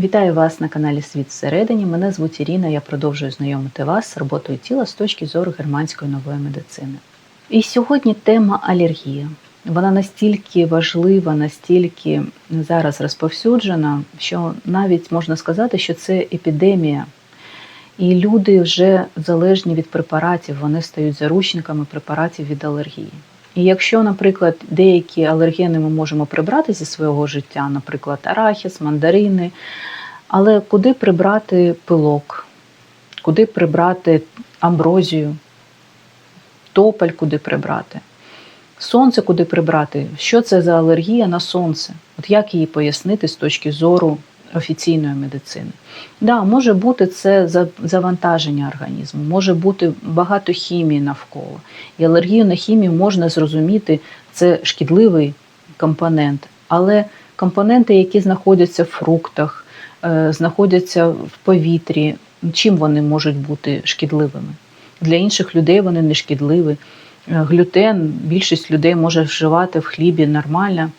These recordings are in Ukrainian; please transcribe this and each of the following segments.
Вітаю вас на каналі Світ всередині. Мене звуть Ірина. Я продовжую знайомити вас з роботою тіла з точки зору германської нової медицини. І сьогодні тема алергія. Вона настільки важлива, настільки зараз розповсюджена, що навіть можна сказати, що це епідемія. І люди вже залежні від препаратів, вони стають заручниками препаратів від алергії. І якщо, наприклад, деякі алергени ми можемо прибрати зі свого життя, наприклад, арахіс, мандарини, але куди прибрати пилок, куди прибрати амброзію, тополь куди прибрати, сонце куди прибрати? Що це за алергія на сонце? От як її пояснити з точки зору офіційної медицини? Да, може бути це завантаження організму, може бути багато хімії навколо. І алергію на хімію можна зрозуміти, це шкідливий компонент, але компоненти, які знаходяться в фруктах, е, знаходяться в повітрі, чим вони можуть бути шкідливими? Для інших людей вони не шкідливі. Е, глютен більшість людей може вживати в хлібі нормально.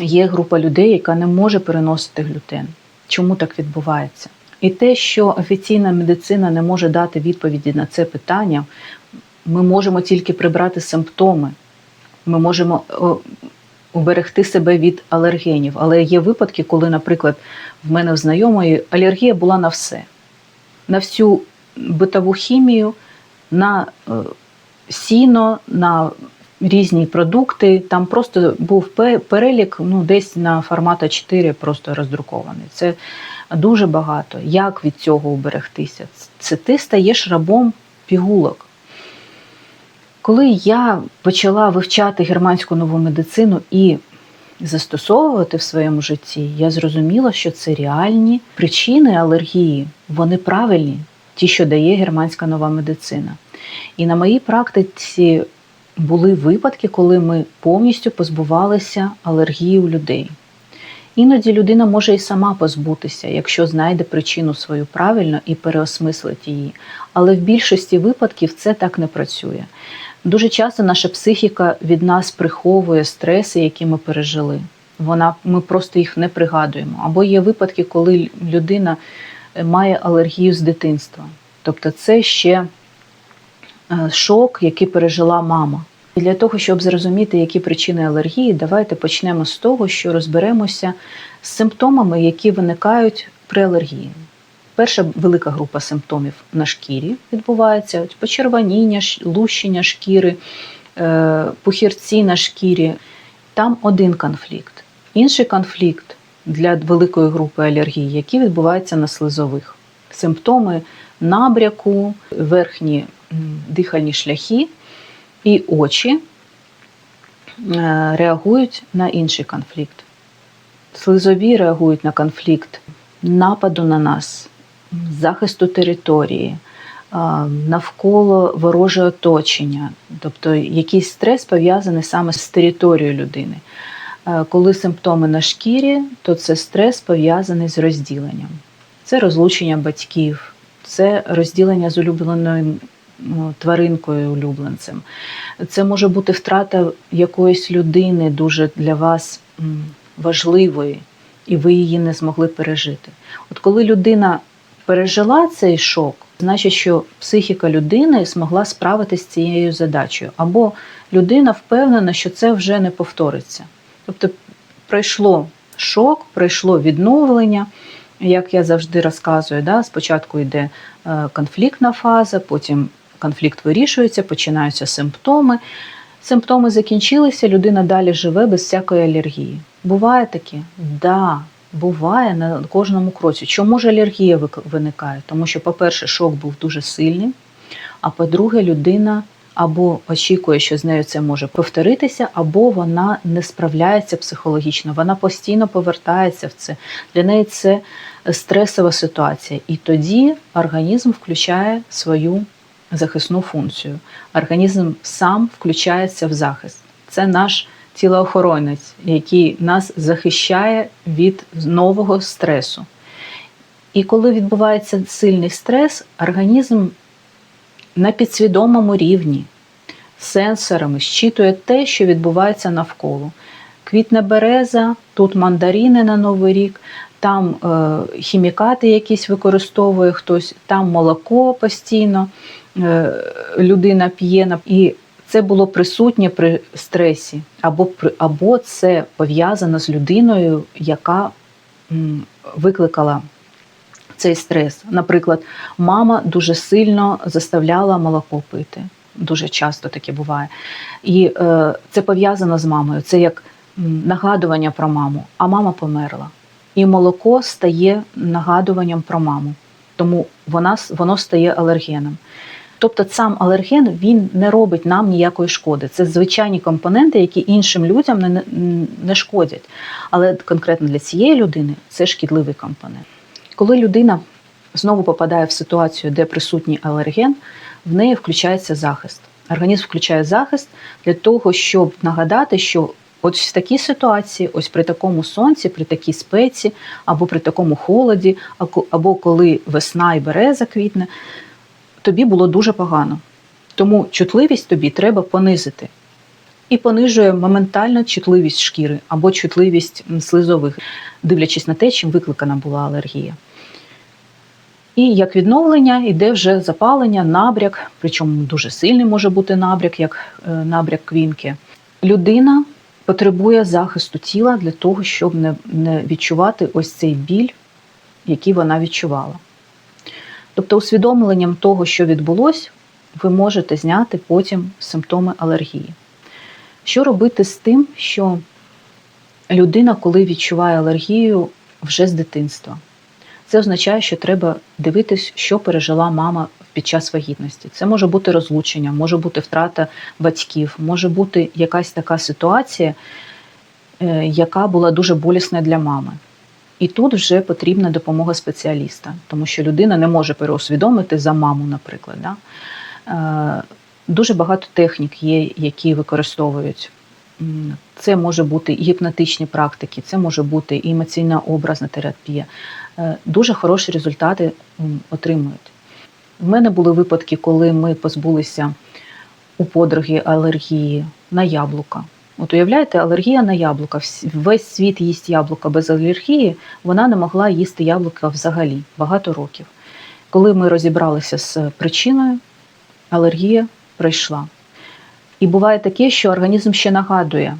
Є група людей, яка не може переносити глютен. Чому так відбувається? І те, що офіційна медицина не може дати відповіді на це питання, ми можемо тільки прибрати симптоми. Ми можемо уберегти себе від алергенів. Але є випадки, коли, наприклад, в мене в знайомої алергія була на все, на всю битову хімію, на е, сіно, на різні продукти. Там просто був перелік, ну десь на формата 4 просто роздрукований. Це дуже багато. Як від цього уберегтися? Це ти стаєш рабом пігулок. Коли я почала вивчати германську нову медицину і застосовувати в своєму житті, я зрозуміла, що це реальні причини алергії, вони правильні, ті, що дає германська нова медицина. І на моїй практиці були випадки, коли ми повністю позбувалися алергії у людей. Іноді людина може і сама позбутися, якщо знайде причину свою правильно і переосмислить її. Але в більшості випадків це так не працює. Дуже часто наша психіка від нас приховує стреси, які ми пережили. Вона, Ми просто їх не пригадуємо. Або є випадки, коли людина е, має алергію з дитинства. Тобто це ще шок, який пережила мама. І для того, щоб зрозуміти, які причини алергії, давайте почнемо з того, що розберемося з симптомами, які виникають при алергії. Перша велика група симптомів на шкірі відбувається: почервоніння, лущення шкіри, е, пухірці на шкірі. Там один конфлікт. Інший конфлікт для великої групи алергії, які відбуваються на слизових. Симптоми набряку, верхні дихальні шляхи і очі е, реагують на інший конфлікт. Слизові реагують на конфлікт нападу на нас, захисту території, навколо вороже оточення, тобто якийсь стрес пов'язаний саме з територією людини. Е, коли симптоми на шкірі, то це стрес пов'язаний з розділенням. Це розлучення батьків, це розділення з улюбленою тваринкою улюбленцем. Це може бути втрата якоїсь людини дуже для вас важливої, і ви її не змогли пережити. От коли людина пережила цей шок, значить, що психіка людини змогла справитися з цією задачею, або людина впевнена, що це вже не повториться. Тобто пройшло шок, пройшло відновлення. Як я завжди розказую, да, спочатку йде е, конфліктна фаза, потім конфлікт вирішується, починаються симптоми. Симптоми закінчилися, людина далі живе без всякої алергії. Буває таке? Да, буває на кожному кроці. Чому ж алергія виникає? Тому що, по-перше, шок був дуже сильним, а по-друге, людина або очікує, що з нею це може повторитися, або вона не справляється психологічно, вона постійно повертається в це. Для неї це стресова ситуація. І тоді організм включає свою захисну функцію. Організм сам включається в захист. Це наш тілоохоронець, який нас захищає від нового стресу. І коли відбувається сильний стрес, організм на підсвідомому рівні сенсорами щитує те, що відбувається навколо. Квітне береза, тут мандаріни на Новий рік, там е, хімікати якісь використовує хтось, там молоко постійно людина п'є. І це було присутнє при стресі, або, або це пов'язано з людиною, яка викликала цей стрес. Наприклад, мама дуже сильно заставляла молоко пити. Дуже часто таке буває. І е, це пов'язано з мамою. Це як нагадування про маму, а мама померла. І молоко стає нагадуванням про маму, тому вона, воно стає алергеном. Тобто сам алерген він не робить нам ніякої шкоди. Це звичайні компоненти, які іншим людям не, не, шкодять. Але конкретно для цієї людини це шкідливий компонент. Коли людина знову попадає в ситуацію, де присутній алерген, в неї включається захист. Організм включає захист для того, щоб нагадати, що от в такій ситуації, ось при такому сонці, при такій спеці, або при такому холоді, або коли весна і береза квітне, тобі було дуже погано. Тому чутливість тобі треба понизити. І понижує моментально чутливість шкіри або чутливість слизових, дивлячись на те, чим викликана була алергія. І як відновлення йде вже запалення, набряк, причому дуже сильний може бути набряк, як е, набряк квінки. Людина потребує захисту тіла для того, щоб не відчувати ось цей біль, який вона відчувала. Тобто, усвідомленням того, що відбулось, ви можете зняти потім симптоми алергії. Що робити з тим, що людина, коли відчуває алергію вже з дитинства? Це означає, що треба дивитись, що пережила мама під час вагітності. Це може бути розлучення, може бути втрата батьків, може бути якась така ситуація, е, яка була дуже болісна для мами. І тут вже потрібна допомога спеціаліста, тому що людина не може переусвідомити за маму, наприклад. Да? Е, Дуже багато технік є, які використовують. Це може бути і гіпнотичні практики, це може бути і емоційна образна терапія. Е, Дуже хороші результати отримують. В мене були випадки, коли ми позбулися у подруги алергії на яблука. От уявляєте, алергія на яблука. Весь світ їсть яблука без алергії, вона не могла їсти яблука взагалі багато років. Коли ми розібралися з причиною, алергія пройшла. І буває таке, що організм ще нагадує: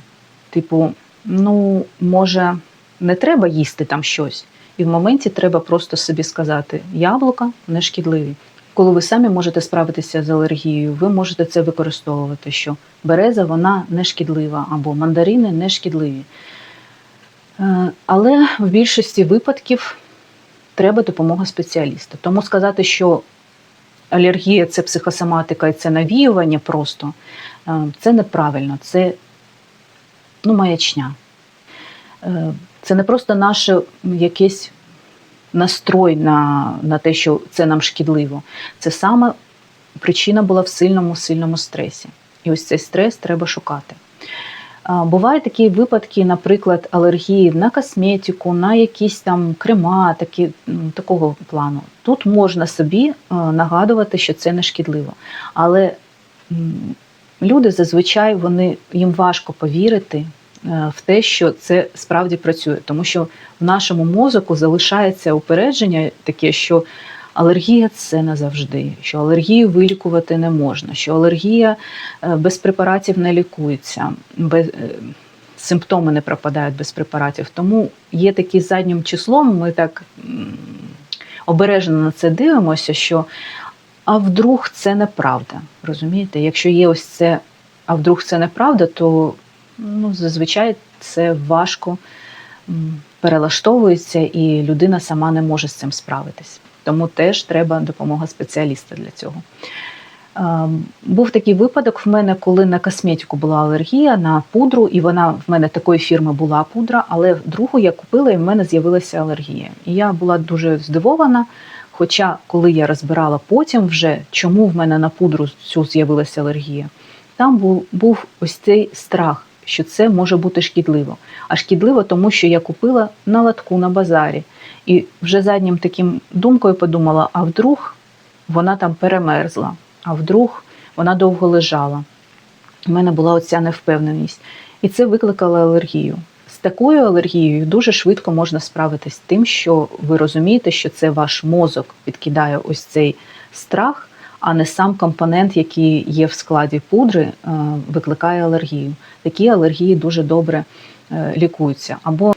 типу, ну, може, не треба їсти там щось. І в моменті треба просто собі сказати: яблука не шкідливі. Коли ви самі можете справитися з алергією, ви можете це використовувати, що береза вона не шкідлива, або мандарини не шкідливі. Е, Але в більшості випадків треба допомога спеціаліста. Тому сказати, що алергія це психосоматика і це навіювання просто, е, це неправильно, це ну, маячня. Е, Це не просто наше якесь настрой на, на те, що це нам шкідливо. Це саме причина була в сильному, сильному стресі. І ось цей стрес треба шукати. Бувають такі випадки, наприклад, алергії на косметику, на якісь там крема, такі, такого плану. Тут можна собі е, нагадувати, що це не шкідливо. Але люди зазвичай вони, їм важко повірити в те, що це справді працює, тому що в нашому мозоку залишається упередження таке, що алергія це назавжди, що алергію вилікувати не можна, що алергія е, без препаратів не лікується, без, е, симптоми не пропадають без препаратів. Тому є такі заднім числом, ми так обережно на це дивимося, що а вдруг це неправда. Розумієте? Якщо є ось це, а вдруг це неправда, то ну, зазвичай це важко перелаштовується, і людина сама не може з цим справитись. Тому теж треба допомога спеціаліста для цього. Був такий випадок в мене, коли на косметику була алергія на пудру, і вона в мене такої фірми була пудра, але другу я купила і в мене з'явилася алергія. І я була дуже здивована. Хоча, коли я розбирала потім вже, чому в мене на пудру цю з'явилася алергія, там був, був ось цей страх, що це може бути шкідливо. А шкідливо, тому що я купила на латку на базарі. І вже заднім таким думкою подумала: а вдруг вона там перемерзла, а вдруг вона довго лежала. У мене була оця невпевненість. І це викликало алергію. З такою алергією дуже швидко можна справитись з тим, що ви розумієте, що це ваш мозок підкидає ось цей страх, а не сам компонент, який є в складі пудри, е, викликає алергію. Такі алергії дуже добре е, лікуються. Або,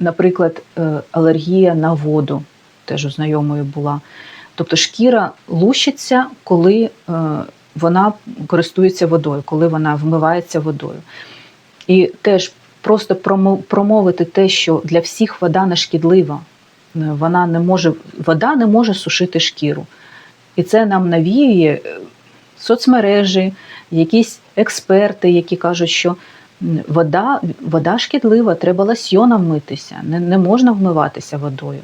наприклад, е, алергія на воду, теж у знайомої була. Тобто шкіра лущиться, коли вона користується водою, коли вона вмивається водою. І теж просто промовити те, що для всіх вода не шкідлива. Вона не може, вода не може сушити шкіру. І це нам навіює е, соцмережі, якісь експерти, які кажуть, що вода, вода шкідлива, треба лосьйоном митися, не, не можна вмиватися водою.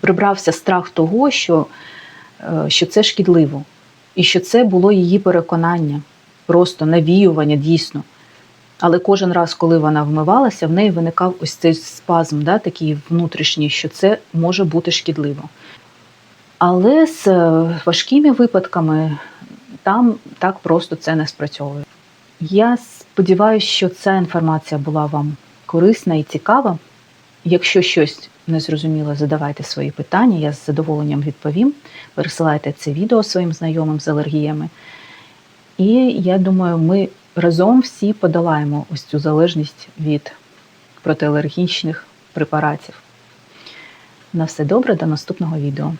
Прибрався страх того, що, е, що це шкідливо, і що це було її переконання, просто навіювання дійсно. Але кожен раз, коли вона вмивалася, в неї виникав ось цей спазм, да, такий внутрішній, що це може бути шкідливо. Але з е, важкими випадками там так просто це не спрацьовує. Я сподіваюся, що ця інформація була вам корисна і цікава. Якщо щось не зрозуміло, задавайте свої питання, я з задоволенням відповім. Пересилайте це відео своїм знайомим з алергіями. І я думаю, ми разом всі подолаємо ось цю залежність від протиалергічних препаратів. На все добре, до наступного відео.